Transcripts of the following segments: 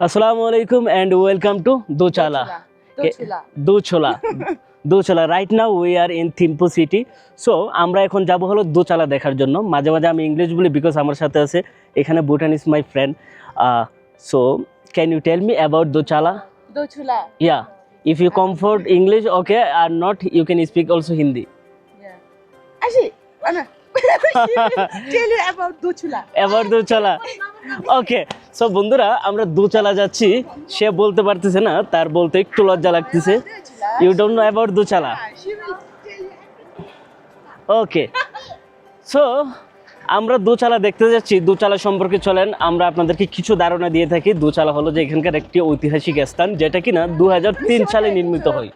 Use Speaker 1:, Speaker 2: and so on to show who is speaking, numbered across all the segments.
Speaker 1: আসসালামু আলাইকুম and welcome to Dochula. Dochula Dochula right now we are in Thimphu city so আমরা এখন যাব হলো দোচালা দেখার জন্য। মাঝে মাঝে আমি ইংলিশ বলি বিকজ আমার সাথে আছে এখানে Bhutan is my friend so can you tell me about Dochula
Speaker 2: Dochula.
Speaker 1: Yeah if you comfort English okay or not you can speak also Hindi
Speaker 2: Anna. Tell you about Dochula.
Speaker 1: এবার Dochula okay so বন্ধুরা আমরা দোচালা যাচ্ছি। সে বলতে পারতেছে না তার বলতে একটু লজ্জা লাগতেছে। You don't know about Dochula. Okay so আমরা দোচালা দেখতে যাচ্ছি। দোচালা সম্পর্কে চলেন আমরা আপনাদেরকে কিছু ধারণা দিয়ে থাকি। দোচালা হলো যে এখানকার একটি ঐতিহাসিক স্থান যেটা কিনা দু হাজার তিন সালে নির্মিত হয়।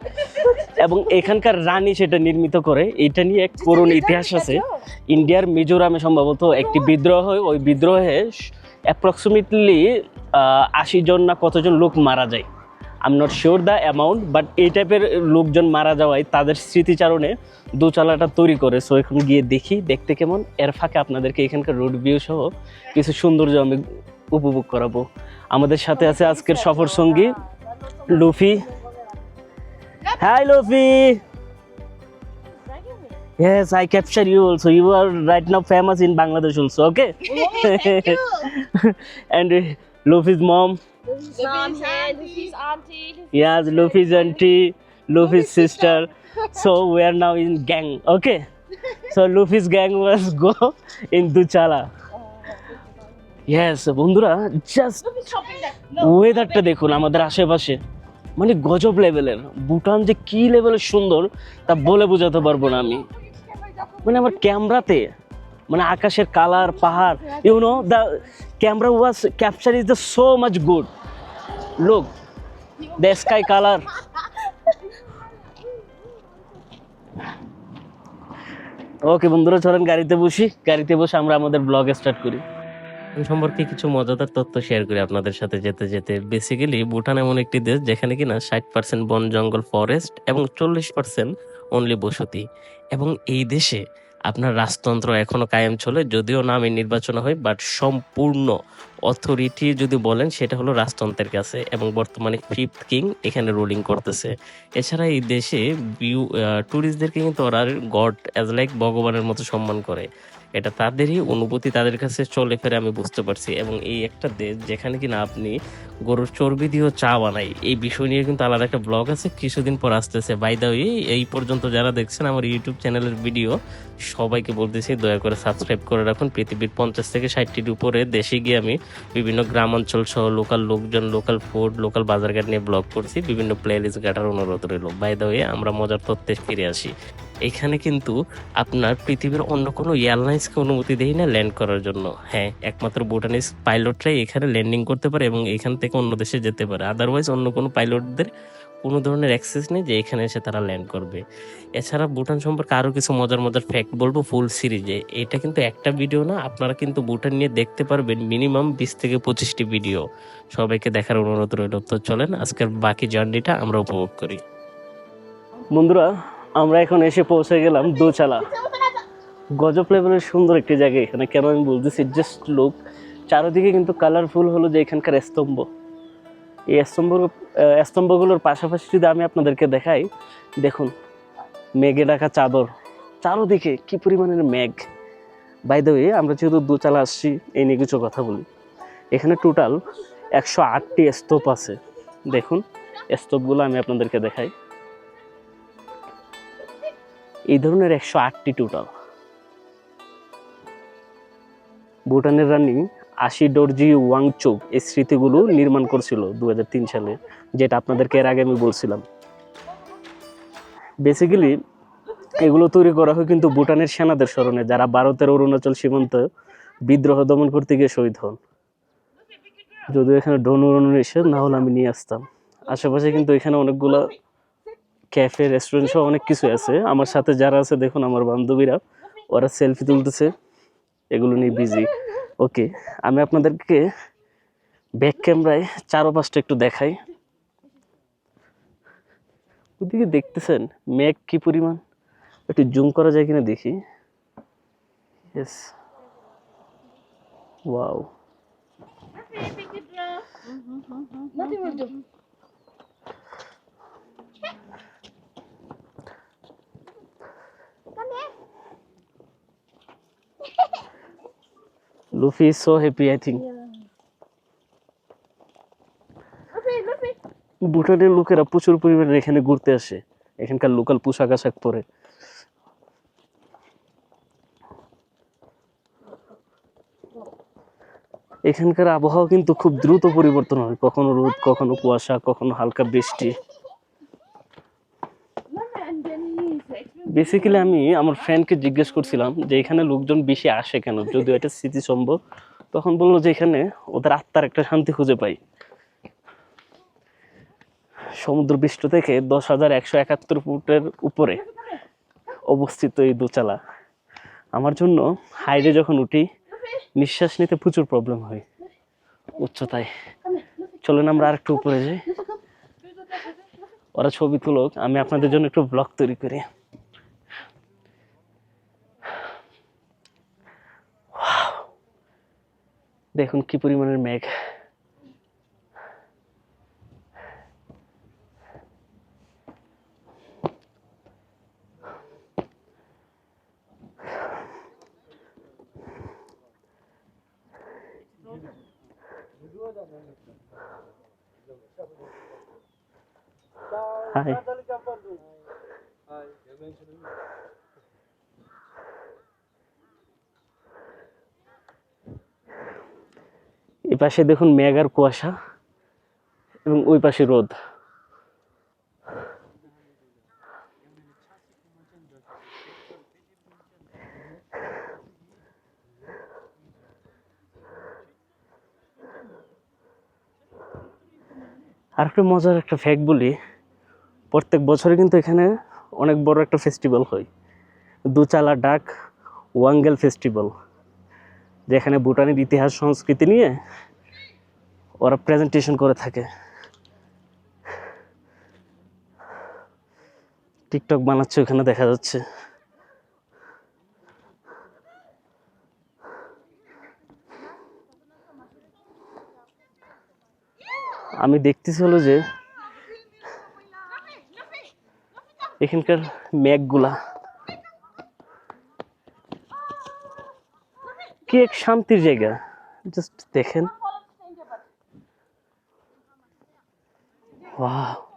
Speaker 1: এবং এখানকার রানী সেটা নির্মিত করে। এটা নিয়ে এক পুরনো ইতিহাস আছে। ইন্ডিয়ার মিজোরামে সম্ভবত একটি বিদ্রোহ হয়। ওই বিদ্রোহে অ্যাপ্রক্সিমেটলি আশি জন না কতজন লোক মারা যায়। I am not sure the amount but এই টাইপের লোকজন মারা যাওয়ায় তাদের স্মৃতিচারণে দোচালাটা তৈরি করে। সো এখন গিয়ে দেখি, দেখতে কেমন। এর ফাঁকে আপনাদেরকে এখানকার রোড ভিউ সহ কিছু সৌন্দর্য আমি উপভোগ করাবো। আমাদের সাথে আছে আজকের সফর সঙ্গী Luffy. Hi Luffy! Yes, I capture you also. You are right now famous in Bangladesh also, okay? and uh, Luffy's mom,
Speaker 2: Mom here, Lucy's auntie.
Speaker 1: yes, Luffy's auntie, Luffy's sister. So we are now in gang, okay? So Luffy's gang was go in Duchala. Yes, বন্ধুরা just. ওয়েদারটা দেখুন আমাদের আশেপাশে মানে গজব লেভেলের ভুটান যে কি লেভেলের সুন্দর তা বলে বোঝাতে পারব না আমি মানে আমার ক্যামেরাতে মানে আকাশের কালার, পাহাড় you know the camera was capture is the so much good look the sky colour okay বন্ধুরা, চলেন গাড়িতে বসি। গাড়িতে বসে আমরা আমাদের ব্লগ স্টার্ট করি। সম্পর্কে কিছু মজাদার তথ্য শেয়ার করি আপনাদের সাথে যেতে যেতে। বেসিক্যালি ভুটান এমন একটি দেশ যেখানে কিনা ষাট পার্সেন্ট বন, জঙ্গল ফরেস্ট এবং চল্লিশ পার্সেন্ট অনলি বসতি। এবং এই দেশে আপনার রাজতন্ত্র এখনও কায়েম চলে, যদিও নামে নির্বাচন হয় বাট সম্পূর্ণ অথরিটি যদি বলেন, সেটা হলো রাজতন্ত্রের কাছে এবং বর্তমানে ফিফথ কিং এখানে রুলিং করতেছে। এছাড়া এই দেশে টুরিস্টদেরকে কিন্তু ওরা গড অ্যাজ লাইক ভগবানের মতো সম্মান করে। এটা তাদেরই অনুভূতি, তাদের কাছে চলে ফেরে আমি বুঝতে পারছি। এবং এই একটা দেশ যেখানে কিনা আপনি গরুর চর্বি দিয়েও চা বানাই, এই বিষয় নিয়ে কিন্তু আলাদা একটা ব্লগ আছে, কিছুদিন পর আসতেছে। বাই দা ওয়ে এই পর্যন্ত যারা দেখছেন আমার ইউটিউব চ্যানেলের ভিডিও, সবাইকে বলতেছি দয়া করে সাবস্ক্রাইব করে রাখুন। পৃথিবীর পঞ্চাশ থেকে ষাটটির উপরে দেশে গিয়ে আমি বিভিন্ন গ্রাম অঞ্চল সহ লোকাল লোকজন লোকাল ফুড লোকাল বাজারঘাট নিয়ে ব্লগ করছি। বিভিন্ন প্লে লিস্ট ঘাটার অনুরোধ রইল। বাই দা ওয়ে আমরা মজার তথ্যে ফিরে আসি। এখানে কিন্তু আপনার পৃথিবীর অন্য কোনো এয়ারলাইন্সকে অনুমতি দেয় না ল্যান্ড করার জন্য। হ্যাঁ একমাত্র ভুটানিস পাইলটরাই এখানে ল্যান্ডিং করতে পারে এবং এখান থেকে অন্য দেশে যেতে পারে। আদারওয়াইজ অন্য কোনো পাইলটদের কোনো ধরনের অ্যাক্সেস নেই যে এখানে এসে তারা ল্যান্ড করবে। এছাড়া ভুটান সম্পর্কে আরও কিছু মজার মজার ফ্যাক্ট বলব ফুল সিরিজে এটা কিন্তু একটা ভিডিও না, আপনারা কিন্তু ভুটান নিয়ে দেখতে পারবেন মিনিমাম বিশ থেকে পঁচিশটি ভিডিও সবাইকে দেখার অনুরোধ রইল। তো চলেন, আজকের বাকি জার্নিটা আমরা উপভোগ করি। বন্ধুরা আমরা এখন এসে পৌঁছে গেলাম দোচালা। গজব লেভেলের সুন্দর একটি জায়গা এখানে, কেন আমি বলতেছি জাস্ট লুক চারিদিকে কিন্তু কালারফুল হলো যে এখানকার স্তম্ভ। এই স্তম্ভ স্তম্ভগুলোর পাশাপাশি যদি আমি আপনাদেরকে দেখাই, দেখুন, মেঘে ঢাকা চাদর। চারোদিকে কি পরিমাণের মেঘ। বাই ওয়ে আমরা যেহেতু দোচালা আসছি, এই নিয়ে কিছু কথা বলি। এখানে টোটাল একশো আটটি স্তূপ আছে। দেখুন, স্তূপগুলো আমি আপনাদেরকে দেখাই। এই ধরনের একশো আটটি টোটাল ভুটানের রানী আশি ডরজি ওয়াংচুক এই স্মৃতিগুলো নির্মাণ করছিল দু হাজার তিন সালে, যেটা আপনাদেরকে এর আগে আমি বলছিলাম। বেসিক্যালি এগুলো তৈরি করা হয় কিন্তু ভুটানের সেনাদের স্মরণে, যারা ভারতের অরুণাচল সীমান্ত বিদ্রোহ দমন করতে গিয়ে শহীদ হন। যদিও এখানে ড্রোন উড়ানো নিষেধ না হলে আমি নিয়ে আসতাম। আশেপাশে কিন্তু এখানে অনেকগুলো ক্যাফে রেস্টুরেন্ট সহ অনেক কিছু আছে। আমার সাথে যারা আছে দেখুন আমার বান্ধবীরা ওরা সেলফি তুলতেছে। এগুলো নিয়ে বিজি ওকে আমি আপনাদেরকে ব্যাক ক্যামেরায় চারো পাঁচটা একটু দেখাই। ওদিকে দেখতেছেন মেঘ কি পরিমাণ? একটু জুম করা যায় কিনা দেখি। Yes wow
Speaker 2: Nothing will do.
Speaker 1: Luffy is so happy I think
Speaker 2: Luffy, Luffy.
Speaker 1: ভুটানের লোকেরা প্রচুর পরিমাণে এখানে ঘুরতে আসে। এখানকার লোকাল পোশাক আশাক পরে। এখানকার আবহাওয়া কিন্তু খুব দ্রুত পরিবর্তন হয়। কখনো রোদ কখনো কুয়াশা কখনো হালকা বৃষ্টি
Speaker 2: Luffy and then he's experiencing.
Speaker 1: Basically আমি আমার ফ্রেন্ডকে জিজ্ঞেস করছিলাম যে এখানে লোকজন বেশি আসে কেন? যদিও এটা স্মৃতি সম্ভব তখন বলল যে এখানে ওদের আত্মার একটা শান্তি খুঁজে পাই। সমুদ্র পৃষ্ঠ থেকে দশ হাজার একশো একাত্তর ফুটের উপরে অবস্থিত এই দোচালা আমার জন্য হাইডে যখন উঠি, নিঃশ্বাস নিতে প্রচুর প্রবলেম হয়। উচ্চতায়। চলেন আমরা আরেকটু উপরে যাই। ওরা ছবি তুলুক, আমি আপনাদের জন্য একটু ব্লগ তৈরি করি। দেখুন কি পরিমাণের মেঘ। হাই এই পাশে দেখুন মেঘ আর কুয়াশা এবং ওই পাশে রোদ। আর মজার একটা ফ্যাক্ট বলি, প্রত্যেক বছরে কিন্তু এখানে অনেক বড় একটা ফেস্টিভ্যাল হয়। দুচালা ডাক, ওয়াঙ্গেল ফেস্টিভ্যাল যেখানে ভুটানের ইতিহাস, সংস্কৃতি নিয়ে ওরা প্রেজেন্টেশন করে থাকে। টিকটক বানাচ্ছে, ওখানে দেখা যাচ্ছে। আমি দেখতেছি হলো যে এখানকার মেঘগুলা কি এক শান্তির জায়গা? জাস্ট দেখেন। ওয়াও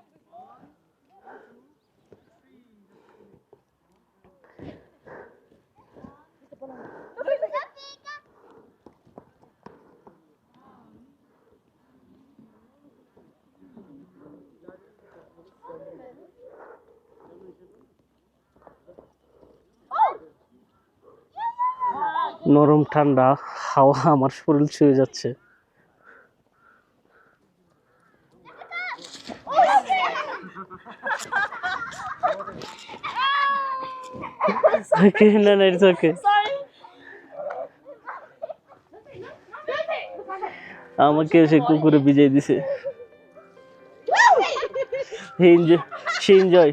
Speaker 1: নরম ঠান্ডা হাওয়া আমার শরীর ছুঁয়ে যাচ্ছে। আমাকে সে কুকুরে বিজয় দিছে। সে এনজয়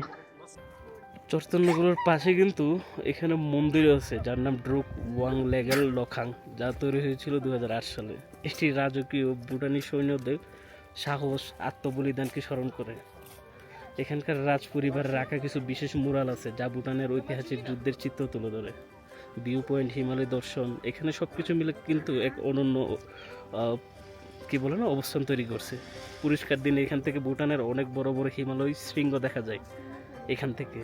Speaker 1: চৈতন্যগুলোর পাশে কিন্তু এখানে মন্দির আছে, যার নাম ড্রুক ওয়াং লেগেল লখাং, যা তৈরি হয়েছিল দু হাজার আট সালে। এটি রাজকীয় ভুটানি সৈন্যদের সাহস, আত্মবলিদানকে স্মরণ করে। এখানকার রাজ পরিবারের রাখা কিছু বিশেষ মুরাল আছে, যা ভুটানের ঐতিহাসিক যুদ্ধের চিত্র তুলে ধরে। ভিউ পয়েন্ট, হিমালয় দর্শন, এখানে সব কিছু মিলে কিন্তু এক অনন্য কি বলে না, অবস্থান তৈরি করছে। পরিষ্কার দিনে এখান থেকে ভুটানের অনেক বড় বড় হিমালয় শৃঙ্গ দেখা যায়, এখান থেকে।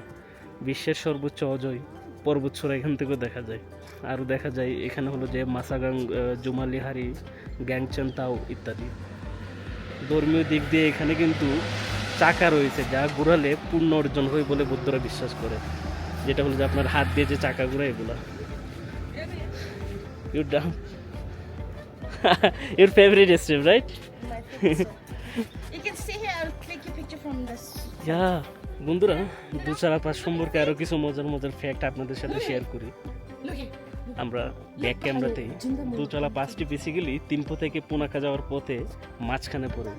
Speaker 1: বিশ্বের সর্বোচ্চ অজয় পর্বতচূড়া এখান থেকেও দেখা যায়। আরও দেখা যায় এখানে হলো যে মাসাগাং জুমালিহারি গ্যাংচেন তাও ইত্যাদি। ধর্মীয় দিক দিয়ে এখানে কিন্তু চাকা রয়েছে যা ঘোরালে পূর্ণ অর্জন হয় বলে বৌদ্ধরা বিশ্বাস করে। যেটা হলো যে আপনার হাত দিয়ে যে চাকা ঘোরা এগুলা। Your down your favourite step right
Speaker 2: You can stay here. I'll click your picture from this.
Speaker 1: বন্ধুরা দুচারা পাস সম্পর্কে আরও কিছু মজার মজার ফ্যাক্ট আপনাদের সাথে শেয়ার করি। আমরা ব্যাক ক্যামেরাতেই দুচালা পাঁচটি বেসিক্যালি তিনপো থেকে পুনাকা যাওয়ার পথে মাঝখানে পড়ে।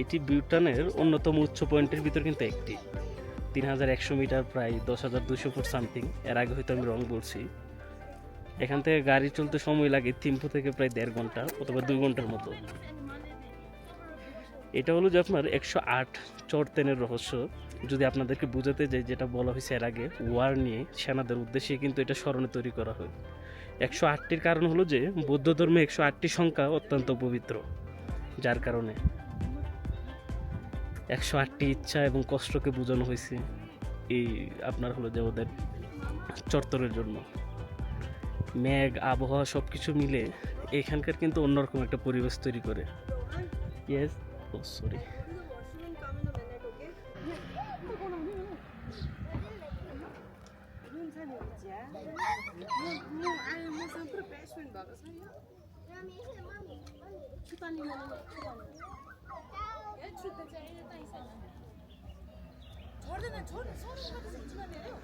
Speaker 1: এটি বিউটানের অন্যতম উচ্চ পয়েন্টের ভিতর কিন্তু একটি। তিন হাজার একশো মিটার প্রায় দশ হাজার দুশো ফুট সামথিং এর আগে হয়তো আমি রং বলছি। এখান থেকে গাড়ি চলতে সময় লাগে তিনপো থেকে প্রায় দেড় ঘণ্টা অথবা দুই ঘণ্টার মতো। এটা হলো যে আপনার একশো আট চরতেনের রহস্য। যদি আপনাদেরকে বোঝাতে যাই যেটা বলা হয়েছে এর আগে, ওয়ার নিয়ে সেনাদের উদ্দেশ্যে কিন্তু এটা স্মরণে তৈরি করা হয়। একশো আটটির কারণ হলো যে বৌদ্ধ ধর্মে একশো আটটি সংখ্যা অত্যন্ত পবিত্র, যার কারণে একশো আটটি ইচ্ছা এবং কষ্টকে বোঝানো হয়েছে এই আপনার হলো যে ওদের চত্বরের জন্য। মেঘ, আবহাওয়া সব কিছু মিলে এখানকার কিন্তু অন্যরকম একটা পরিবেশ তৈরি করে। Yes oh sorry
Speaker 3: 저는 저는 서른 가지 생진하네요.